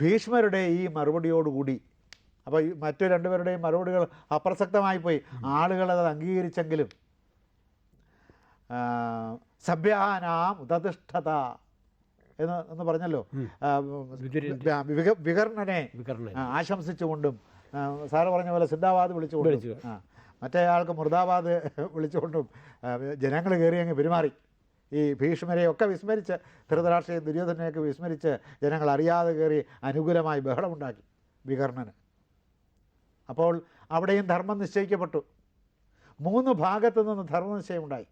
ഭീഷ്മരുടെ ഈ മറുപടിയോടുകൂടി അപ്പോൾ മറ്റു രണ്ടുപേരുടെയും മറുപടികൾ അപ്രസക്തമായി പോയി ആളുകൾ അത് അംഗീകരിച്ചെങ്കിലും സഭ്യാനാം ഉദതിഷ്ഠത എന്ന് എന്ന് പറഞ്ഞല്ലോ. വികർണനെ ആശംസിച്ചുകൊണ്ടും സാറ് പറഞ്ഞ പോലെ സിദ്ധാബാദ് വിളിച്ചുകൊണ്ടും മറ്റേ ആൾക്ക് മുർദാബാദ് വിളിച്ചുകൊണ്ടും ജനങ്ങൾ കയറി അങ്ങ് പെരുമാറി. ഈ ഭീഷ്മരെയൊക്കെ വിസ്മരിച്ച് ധൃതരാഷ്ട്രീയ ദുര്യോധനയൊക്കെ വിസ്മരിച്ച് ജനങ്ങൾ അറിയാതെ കയറി അനുകൂലമായി ബഹളമുണ്ടാക്കി വികർണന്. അപ്പോൾ അവിടെയും ധർമ്മം നിശ്ചയിക്കപ്പെട്ടു. മൂന്ന് ഭാഗത്തു നിന്ന് ധർമ്മനിശ്ചയമുണ്ടായി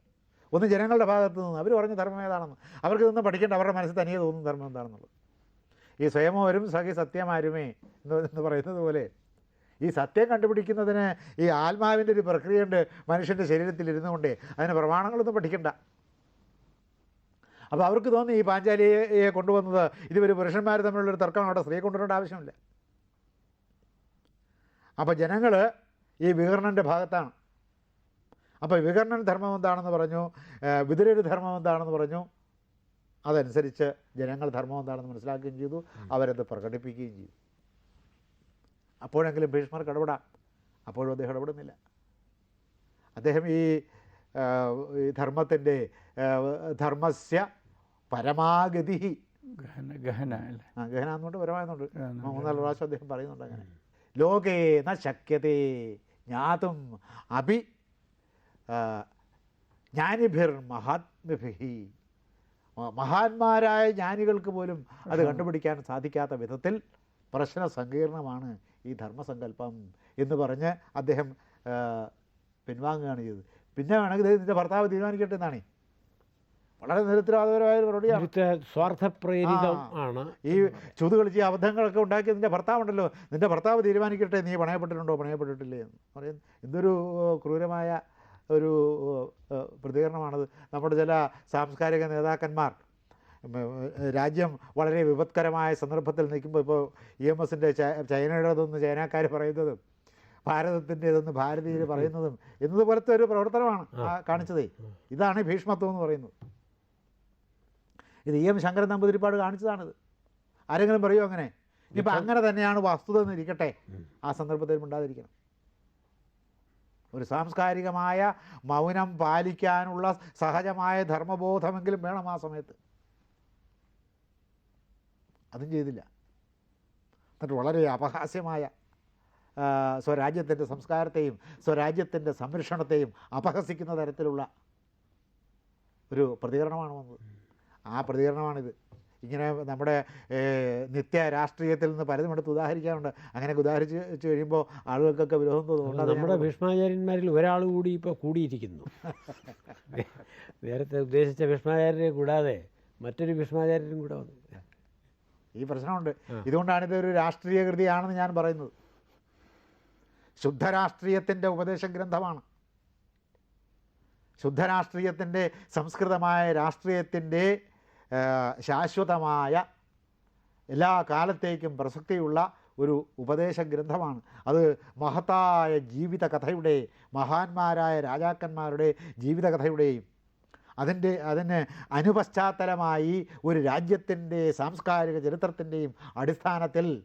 ഒന്ന് ജനങ്ങളുടെ ഭാഗത്തു നിന്ന്. അവർ പറഞ്ഞ ധർമ്മം ഏതാണെന്ന്. അവർക്ക് നിന്ന് പഠിക്കേണ്ട. അവരുടെ മനസ്സിൽ തനിയെ തോന്നുന്ന ധർമ്മം എന്താണെന്നുള്ളത്. ഈ സ്വയമോരും സഖി സത്യമാരുമേ എന്ന് എന്ന് പറയുന്നത് പോലെ ഈ സത്യം കണ്ടുപിടിക്കുന്നതിന് ഈ ആത്മാവിന്റെ ഒരു പ്രക്രിയയുണ്ട് മനുഷ്യന്റെ ശരീരത്തിൽ ഇരുന്നുകൊണ്ടേ അതിന് പ്രമാണങ്ങളൊന്നും പഠിക്കണ്ട. അപ്പോൾ അവർക്ക് തോന്നി ഈ പാഞ്ചാലിയെ കൊണ്ടുവന്നത് ഇതുവരെ പുരുഷന്മാർ തമ്മിലുള്ളൊരു തർക്കമാണ് അവിടെ സ്ത്രീയെ കൊണ്ടുവരേണ്ട ആവശ്യമില്ല. അപ്പോൾ ജനങ്ങൾ ഈ വികർണന്റെ ഭാഗത്താണ്. അപ്പോൾ വികർണൻ ധർമ്മം എന്താണെന്ന് പറഞ്ഞു വിതുരൊരു ധർമ്മം എന്താണെന്ന് പറഞ്ഞു അതനുസരിച്ച് ജനങ്ങൾ ധർമ്മം എന്താണെന്ന് മനസ്സിലാക്കുകയും ചെയ്തു അവരത് പ്രകടിപ്പിക്കുകയും ചെയ്തു. അപ്പോഴെങ്കിലും ഭീഷ്മർക്ക് ഇടപെടാം. അപ്പോഴും അദ്ദേഹം ഇടപെടുന്നില്ല. അദ്ദേഹം ഈ ധർമ്മത്തിന്റെ ധർമ്മസ്യ പരമാഗതി. ഗഹന ഗഹന അല്ലേ? ആ പരമായെന്നുണ്ട് മൂന്നാൽ പ്രാവശ്യം അദ്ദേഹം പറയുന്നുണ്ട് അങ്ങനെ. ലോകേ ന ശക്യതേ ജ്ഞാതും അഭി ജ്ഞാനിഭിർ മഹാത്മഭി മഹാന്മാരായ ജ്ഞാനികൾക്ക് പോലും അത് കണ്ടുപിടിക്കാൻ സാധിക്കാത്ത വിധത്തിൽ പ്രശ്ന സങ്കീർണമാണ് ഈ ധർമ്മസങ്കല്പം എന്ന് പറഞ്ഞ് അദ്ദേഹം പിൻവാങ്ങുകയാണ് ചെയ്തത്. പിന്നെ വേണമെങ്കിൽ നിന്റെ ഭർത്താവ് തീരുമാനിക്കട്ടെ എന്നാണേ. വളരെ നിരുത്തരവാദപരമായ ഒരു സ്വാർത്ഥപ്രേരിതം ആണ്. ഈ ചൂത് കളിച്ച് ഈ അബദ്ധങ്ങളൊക്കെ ഉണ്ടാക്കി നിന്റെ ഭർത്താവുണ്ടല്ലോ. നിന്റെ ഭർത്താവ് തീരുമാനിക്കട്ടെ നീ പണയപ്പെട്ടിട്ടുണ്ടോ പണയപ്പെട്ടിട്ടില്ലേ എന്ന്. പറയുന്നു എന്തൊരു ക്രൂരമായ ഒരു പ്രതികരണമാണത്. നമ്മുടെ ചില സാംസ്കാരിക നേതാക്കന്മാർ രാജ്യം വളരെ വിപത്കരമായ സന്ദർഭത്തിൽ നിൽക്കുമ്പോൾ ഇപ്പോൾ ഇ എം എസിന്റെ ചൈനയുടേതെന്ന് ചൈനക്കാർ പറയുന്നതും ഭാരതത്തിന്റേതെന്ന് ഭാരതീയർ പറയുന്നതും എന്നതുപോലത്തെ ഒരു പ്രവർത്തനമാണ് ആ. കാണിച്ചതേ. ഇതാണ് ഭീഷ്മത്വം എന്ന് പറയുന്നത്. ഇത് ഇ എം ശങ്കരൻ നമ്പൂതിരിപ്പാട് കാണിച്ചതാണിത്. ആരെങ്കിലും പറയുമോ അങ്ങനെ? ഇനിയിപ്പോൾ അങ്ങനെ തന്നെയാണ് വസ്തുത എന്നിരിക്കട്ടെ ആ സന്ദർഭത്തിൽ ഉണ്ടാതിരിക്കണം ഒരു സാംസ്കാരികമായ മൗനം പാലിക്കാനുള്ള സഹജമായ ധർമ്മബോധമെങ്കിലും വേണം ആ സമയത്ത്. അതും ചെയ്തില്ല. എന്നിട്ട് വളരെ അപഹാസ്യമായ സ്വരാജ്യത്തിന്റെ സംസ്കാരത്തെയും സ്വരാജ്യത്തിന്റെ സംരക്ഷണത്തെയും അപഹസിക്കുന്ന തരത്തിലുള്ള ഒരു പ്രതികരണമാണ് വന്നത്. ആ പ്രതികരണമാണിത്. ഇങ്ങനെ നമ്മുടെ നിത്യ രാഷ്ട്രീയത്തിൽ നിന്ന് പലതും എടുത്ത് ഉദാഹരിക്കാറുണ്ട്. അങ്ങനെ ഉദാഹരിച്ച് വെച്ച് കഴിയുമ്പോൾ ആളുകൾക്കൊക്കെ വിരോധം തോന്നുന്നുണ്ട് നമ്മുടെ ഭീഷ്മാചാര്യന്മാരിൽ ഒരാൾ കൂടി ഇപ്പോൾ കൂടിയിരിക്കുന്നു. നേരത്തെ ഉദ്ദേശിച്ച ഭീഷ്മാചാര്യരെ കൂടാതെ മറ്റൊരു ഭീഷ്മാചാര്യരും കൂടെ വന്നു. ഈ പ്രശ്നമുണ്ട്. ഇതുകൊണ്ടാണ് ഇതൊരു രാഷ്ട്രീയ കൃതിയാണെന്ന് ഞാൻ പറയുന്നത്. ശുദ്ധരാഷ്ട്രീയത്തിന്റെ ഉപദേശ ഗ്രന്ഥമാണ്. ശുദ്ധരാഷ്ട്രീയത്തിന്റെ സംസ്കൃതമായ രാഷ്ട്രീയത്തിന്റെ ശാശ്വതമായ എല്ലാ കാലത്തേക്കും പ്രസക്തിയുള്ള ഒരു ഉപദേശ ഗ്രന്ഥമാണ്. അത് മഹത്തായ ജീവിതകഥയുടെ മഹാന്മാരായ രാജാക്കന്മാരുടെ ജീവിതകഥയുടെയും അതിന്റെ അതിന് അനുപശ്ചാത്തലമായി ഒരു രാജ്യത്തിന്റെ സാംസ്കാരിക ചരിത്രത്തിന്റെയും അടിസ്ഥാനത്തിൽ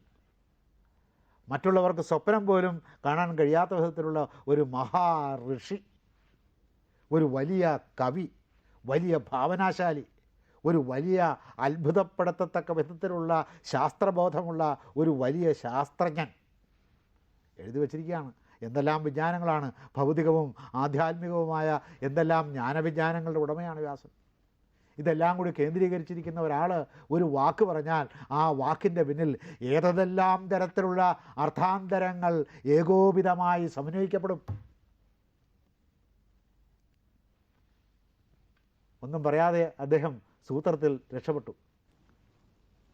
മറ്റുള്ളവർക്ക് സ്വപ്നം പോലും കാണാൻ കഴിയാത്ത വിധത്തിലുള്ള ഒരു മഹാ ഋഷി ഒരു വലിയ കവി വലിയ ഭാവനാശാലി. ഒരു വലിയ അത്ഭുതപ്പെടുത്തത്തക്ക വിധത്തിലുള്ള ശാസ്ത്രബോധമുള്ള ഒരു വലിയ ശാസ്ത്രജ്ഞൻ എഴുതി വച്ചിരിക്കുകയാണ്. എന്തെല്ലാം വിജ്ഞാനങ്ങളാണ് ഭൗതികവും ആധ്യാത്മികവുമായ എന്തെല്ലാം ജ്ഞാനവിജ്ഞാനങ്ങളുടെ ഉടമയാണ് വ്യാസൻ. ഇതെല്ലാം കൂടി കേന്ദ്രീകരിച്ചിരിക്കുന്ന ഒരാൾ ഒരു വാക്ക് പറഞ്ഞാൽ ആ വാക്കിന്റെ പിന്നിൽ ഏതെല്ലാം തരത്തിലുള്ള അർത്ഥാന്തരങ്ങൾ ഏകോപിതമായി സമന്വയിക്കപ്പെടും? ഒന്നും പറയാതെ അദ്ദേഹം സൂത്രത്തിൽ രക്ഷപ്പെട്ടു.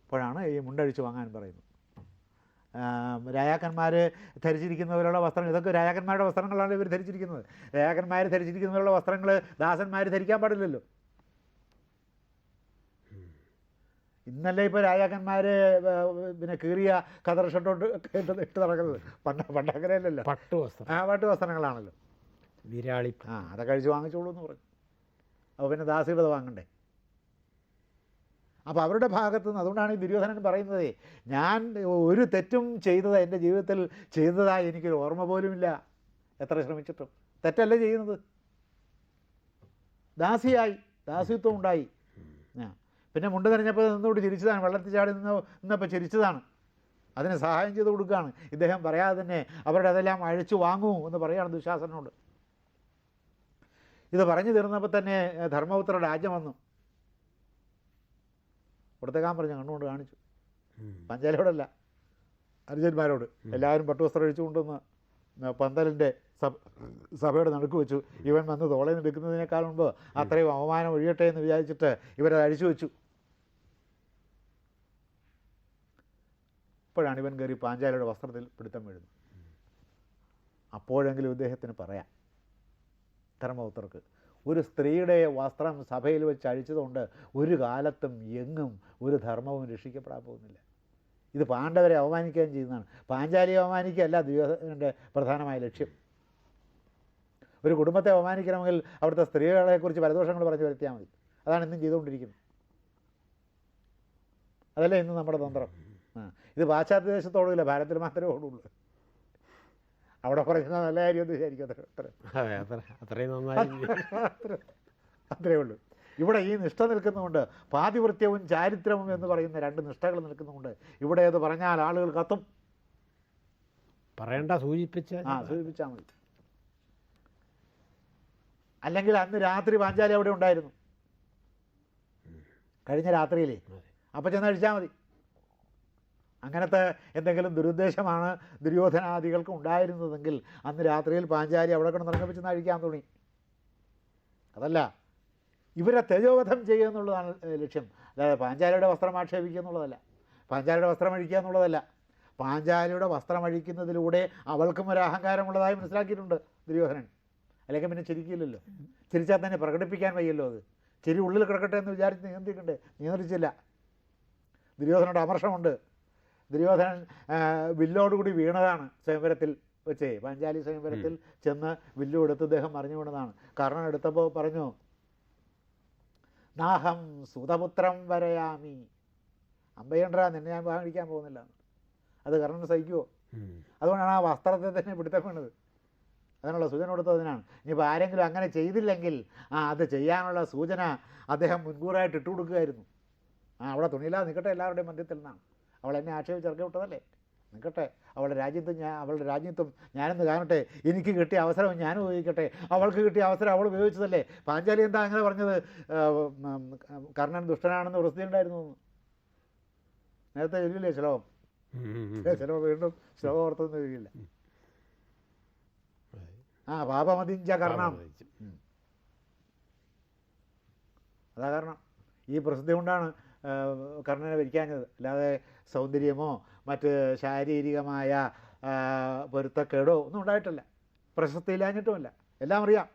അപ്പോഴാണ് ഈ മുണ്ടഴിച്ച് വാങ്ങാൻ പറയുന്നത്. രാജാക്കന്മാർ ധരിച്ചിരിക്കുന്നവരുള്ള വസ്ത്രങ്ങൾ ഇതൊക്കെ രാജാക്കന്മാരുടെ വസ്ത്രങ്ങളാണ് ഇവർ ധരിച്ചിരിക്കുന്നത്. രാജാക്കന്മാർ ധരിച്ചിരിക്കുന്നവരുള്ള വസ്ത്രങ്ങൾ ദാസന്മാർ ധരിക്കാൻ പാടില്ലല്ലോ. ഇന്നല്ലേ ഇപ്പോൾ രാജാക്കന്മാർ പിന്നെ കീറിയ കതർ ഷർട്ടോട്ട് ഇട്ട് ഇട്ട് നടക്കുന്നത്. പണ്ട് പണ്ട് അങ്ങനെയല്ലല്ലോ. പട്ടു വസ്ത്രം. ആ പട്ട് വസ്ത്രങ്ങളാണല്ലോ. വിരാളി ആ അതൊക്കെ കഴിച്ച് വാങ്ങിച്ചോളൂ എന്ന് പറഞ്ഞു. അപ്പോൾ പിന്നെ ദാസിയുടെ വാങ്ങണ്ടേ? അപ്പോൾ അവരുടെ ഭാഗത്തു നിന്ന് അതുകൊണ്ടാണ് ഈ ദുര്യോധനൻ പറയുന്നത് ഞാൻ ഒരു തെറ്റും ചെയ്തത് എന്റെ ജീവിതത്തിൽ ചെയ്തതായി എനിക്കൊരു ഓർമ്മ പോലുമില്ല. എത്ര ശ്രമിച്ചിട്ടും. തെറ്റല്ല ചെയ്യുന്നത്? ദാസിയായി ദാസിത്വം ഉണ്ടായി. പിന്നെ മുണ്ട് നിറഞ്ഞപ്പോൾ നിന്നുകൊണ്ട് ചിരിച്ചതാണ് വെള്ളത്തിൽ ചാടി നിന്ന് നിന്നപ്പോൾ ചിരിച്ചതാണ്. അതിന് സഹായം ചെയ്ത് കൊടുക്കുകയാണ്. ഇദ്ദേഹം പറയാതെ തന്നെ അവരുടെ അതെല്ലാം അഴിച്ചു വാങ്ങൂ എന്ന് പറയുകയാണ് ദുശാസനോട് ഇത് പറഞ്ഞു തീർന്നപ്പോൾ തന്നെ ധർമ്മപുത്ര രാജ്യം വന്നു. കൊടുത്തേക്കാൻ പറഞ്ഞു കണ്ണുകൊണ്ട് കാണിച്ചു. പഞ്ചാലയോടല്ല അനുജന്മാരോട്. എല്ലാവരും പട്ടുവസ്ത്രം അഴിച്ചു കൊണ്ടുവന്ന് പന്തലിന്റെ സഭ സഭയുടെ നടുക്ക് വെച്ചു. ഇവൻ വന്ന് തോളയിൽ എടുക്കുന്നതിനേക്കാൾ മുമ്പ് അത്രയും അവമാനം ഒഴിയട്ടെ എന്ന് വിചാരിച്ചിട്ട് ഇവരത് അഴിച്ചു വെച്ചു. ഇപ്പോഴാണ് ഇവൻ കയറി പാഞ്ചാലിയുടെ വസ്ത്രത്തിൽ പിടുത്തം വീഴുന്നത്. അപ്പോഴെങ്കിലും ഇദ്ദേഹത്തിന് പറയാം. ധർമ്മപുത്രർക്ക് ഒരു സ്ത്രീയുടെ വസ്ത്രം സഭയിൽ വെച്ച് അഴിച്ചതുകൊണ്ട് ഒരു കാലത്തും എങ്ങും ഒരു ധർമ്മവും രക്ഷിക്കപ്പെടാൻ പോകുന്നില്ല. ഇത് പാണ്ഡവരെ അവമാനിക്കുകയും ചെയ്യുന്നതാണ്. പാഞ്ചാലിയെ അവമാനിക്കുകയല്ല ദുര്യോധനന്റെ പ്രധാനമായ ലക്ഷ്യം. ഒരു കുടുംബത്തെ അവമാനിക്കണമെങ്കിൽ അവിടുത്തെ സ്ത്രീകളെക്കുറിച്ച് പരദോഷങ്ങൾ പറഞ്ഞു വരുത്തിയാൽ മതി. അതാണ് ഇന്നും ചെയ്തുകൊണ്ടിരിക്കുന്നത്. അതല്ലേ ഇന്ന് നമ്മുടെ തന്ത്രം. ഇത് പാശ്ചാത്യ ദേശത്തോടുമില്ല ഭാരതത്തിൽ മാത്രമേ ഓടുള്ളൂ അവിടെ പറയുന്ന നല്ല കാര്യം എന്ന് വിചാരിക്കും അത്ര അത്ര. അതെ അത്രയും നന്നായി അത്ര ഉള്ളൂ. ഇവിടെ ഈ നിഷ്ഠ നിൽക്കുന്നതുകൊണ്ട് പാതിവൃത്യവും ചാരിത്രവും എന്ന് പറയുന്ന രണ്ട് നിഷ്ഠകൾ നിൽക്കുന്നതുകൊണ്ട് ഇവിടെ അത് പറഞ്ഞാൽ ആളുകൾ കത്തും. പറയണ്ട സൂചിപ്പിച്ച ആ സൂചിപ്പിച്ചാൽ മതി. അല്ലെങ്കിൽ അന്ന് രാത്രി പാഞ്ചാലി അവിടെ ഉണ്ടായിരുന്നു. കഴിഞ്ഞ രാത്രിയിലേ. അപ്പം ചെന്ന് അഴിച്ചാൽ മതി. അങ്ങനത്തെ എന്തെങ്കിലും ദുരുദ്ദേശമാണ് ദുര്യോധനാദികൾക്ക് ഉണ്ടായിരുന്നതെങ്കിൽ അന്ന് രാത്രിയിൽ പാഞ്ചാരി അവിടെ കിടന്നിറങ്ങി ചെന്ന് നഴിക്കാൻ തുടങ്ങി അതല്ല ഇവരെ തേജോവധം ചെയ്യുക എന്നുള്ളതാണ് ലക്ഷ്യം. അതായത് പാഞ്ചാലിയുടെ വസ്ത്രം ആക്ഷേപിക്കുക എന്നുള്ളതല്ല. പാഞ്ചാലിയുടെ വസ്ത്രം അഴിക്കുക എന്നുള്ളതല്ല. പാഞ്ചാലിയുടെ വസ്ത്രം അഴിക്കുന്നതിലൂടെ അവൾക്കും ഒരു അഹങ്കാരമുള്ളതായി മനസ്സിലാക്കിയിട്ടുണ്ട് ദുര്യോധനൻ. അല്ലെങ്കിൽ പിന്നെ ചിരിക്കില്ലല്ലോ. ചിരിച്ചാൽ തന്നെ പ്രകടിപ്പിക്കാൻ വയ്യല്ലോ അത്. ചിരി ഉള്ളിൽ കിടക്കട്ടെ എന്ന് വിചാരിച്ച് നിയന്ത്രിക്കണ്ടേ? നിയന്ത്രിച്ചില്ല. ദുര്യോധനയുടെ അമർഷമുണ്ട്. ദുര്യോധനൻ വില്ലോട് വില്ലോടുകൂടി വീണതാണ് സ്വയംവരത്തിൽ വെച്ചേ. പാഞ്ചാലി സ്വയംവരത്തിൽ ചെന്ന് വില്ലു എടുത്ത് അദ്ദേഹം മറിഞ്ഞു വീണതാണ്. കർണൻ എടുത്തപ്പോൾ പറഞ്ഞു നാഹം സുതപുത്രം വരയാമി. അമ്പയണ്ടാ നിന്നെ ഞാൻ വാങ്ങിക്കാൻ പോകുന്നില്ല. അത് കർണൻ സഹിക്കുമോ അതുകൊണ്ടാണ് ആ വസ്ത്രത്തെ തന്നെ പിടുത്തം വീണത്. അതിനുള്ള സൂചന കൊടുത്തതിനാണ്. ഇനിയിപ്പോൾ ആരെങ്കിലും അങ്ങനെ ചെയ്തില്ലെങ്കിൽ ആ അത് ചെയ്യാനുള്ള സൂചന അദ്ദേഹം മുൻകൂറായിട്ട് ഇട്ടുകൊടുക്കുകയായിരുന്നു. ആ അവിടെ തുണിയില്ലാതെ നിൽക്കട്ടെ എല്ലാവരുടെയും മധ്യത്തിൽ നിന്നാണ്. അവൾ എന്നെ ആക്ഷേപിച്ച് ഇറക്കി വിട്ടതല്ലേ? നിൽക്കട്ടെ അവളുടെ രാജ്യത്തും ഞാൻ അവളുടെ രാജ്യത്തും ഞാനെന്ന് കാണട്ടെ. എനിക്ക് കിട്ടിയ അവസരം ഞാൻ ഉപയോഗിക്കട്ടെ. അവൾക്ക് കിട്ടിയ അവസരം അവൾ ഉപയോഗിച്ചതല്ലേ? പാഞ്ചാലി എന്താ അങ്ങനെ പറഞ്ഞത്? കർണൻ ദുഷ്ടനാണെന്ന് വൃത്തിയുണ്ടായിരുന്നു ഉണ്ടായിരുന്നു നേരത്തെ എഴുതിയില്ലേ ശ്ലോകം? ശ്ലോകം വീണ്ടും ശ്ലോകം ഓർത്തൊന്നും എഴുതിയില്ല? ആ പാപമതിഞ്ച കർണം. അതാ കാരണം. ഈ പ്രസിദ്ധി കൊണ്ടാണ് കർണനെ ഭരിക്കാഞ്ഞത്. അല്ലാതെ സൗന്ദര്യമോ മറ്റ് ശാരീരികമായ പൊരുത്തക്കേടോ ഒന്നും ഉണ്ടായിട്ടില്ല. പ്രശസ്തിയില്ലാഞ്ഞിട്ടുമല്ല എല്ലാം അറിയാം.